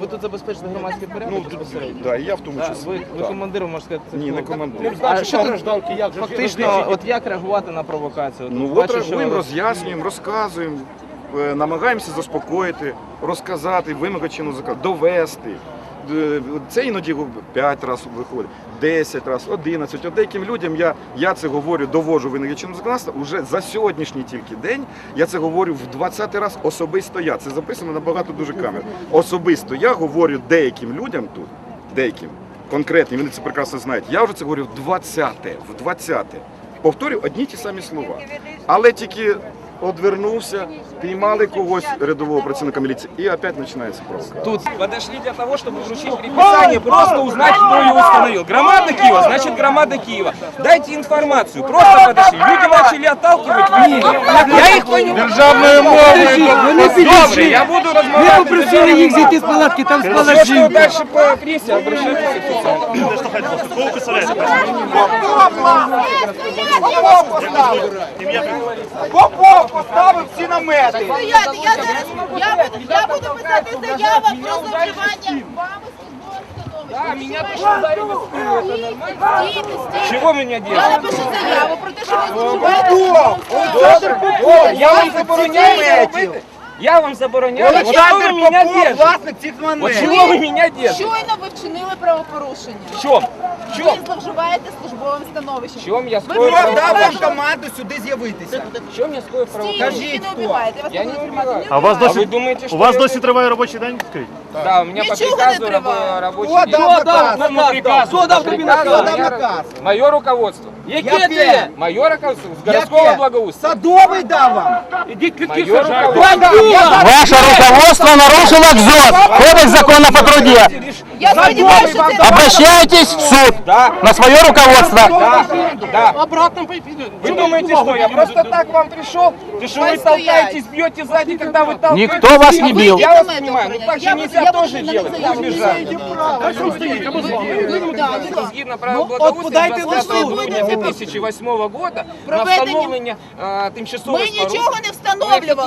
Ви тут забезпечили громадський ну, порядок? безпосередньо? Да, я в тому числі. Ви, ви Так. командиром, можна сказати, Ні, не командир. А що гражданки як? Ну, фактично, от як реагувати на провокацію? Ну от бачу, роз'яснюємо, розказуємо, е, намагаємося заспокоїти, розказати, вимагачину закладу, довести. Е, Це іноді 5 разів виходить, 10 разів, 11. От деяким людям я, я це говорю, довожу вимоги чинного законодавства. Уже за сьогоднішній тільки день я це говорю в 20 раз особисто я. Це записано на багато дуже камер. Особисто я говорю деяким людям тут, деяким конкретним, вони це прекрасно знають. Я вже це говорю в 20-те, в 20-те. Повторюю одні ті самі слова. Але тільки одвернувся, піймали когось рядового працівника міліції, і опять починається провокація. Тут Подошли для того, чтобы вручить предписание, просто узнать, кто ее установил. Громада Киева, значит громада Киева. Дайте информацию, просто подошли. Люди начали отталкивать, вы- я их понял. Державною мовою. Добре, я буду Ми попросили їх зійти з палатки, там что жінка. дальше по прессе, обращайтесь официально. Попов поставив всі намети. Стояти, я зараз я буду, я буду писати заяву про зловживання вами меня тоже ударили в спину, это нормально? Стійте, стійте. Чего меня Я напишу заяву про те, що ви зловживаєте. Я вам забороняю робити? Я вам забороняю? Вот что вы Олександр меня Попов, держите? власник цих Вот наметів. чего вы меня держите? Щойно ви вчинили правопорушення. В чем? В Ви чем? зловживаєте службовим становищем. В чем я Ви скою Хто дав вам правопорушение? команду сюди з'явитися? В чем я скою Стійте, правопорушение? тільки не убивайте. Я вас Я буду не тримати. убиваю. Не А у вас А убивайте. вы думаете, что У вас я- досі триває робочий день? Скажіть? Да, у меня по Ничего не приказу триває. рабо- рабочий Хто день. дав наказ? Какому приказу? Хто дав тобі Приказу, наказ? я- Хто дав наказ? Мое руководство. Яке? Мое руководство с городского Яке? благоустройства. Садовий дав вам. Мое руководство. Ваше руководство нарушило КЗОТ, Кодекс закона по труде. Я сподіваюся, що це Обращайтесь в суд Да, на свое руководство. да, да. Вы думаете, что я просто так к вам пришел? Ты что вы Хватит толкаетесь, бьете сзади, когда вы толкаетесь? Никто вас не бил. Я вас понимаю, ну так же Я нельзя буду- тоже я буду делать. заяву Пусть писати. бежать. Ну, да, ну, да. Згідно правил благоустройства подайте 20 в суд. грудня 2008 года на Проведення- встановлення е, тимчасових Ми споруд нічого не встановлювали.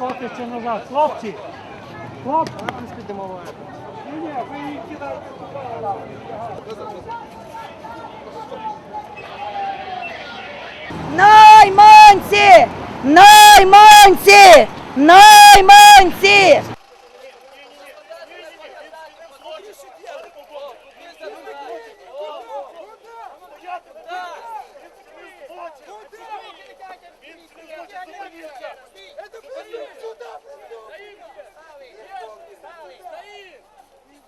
котиться назад. Хлопці! Хлопці! Ні, ні, ви її кидаєте. Найманці! Найманці! Найманці! Куди?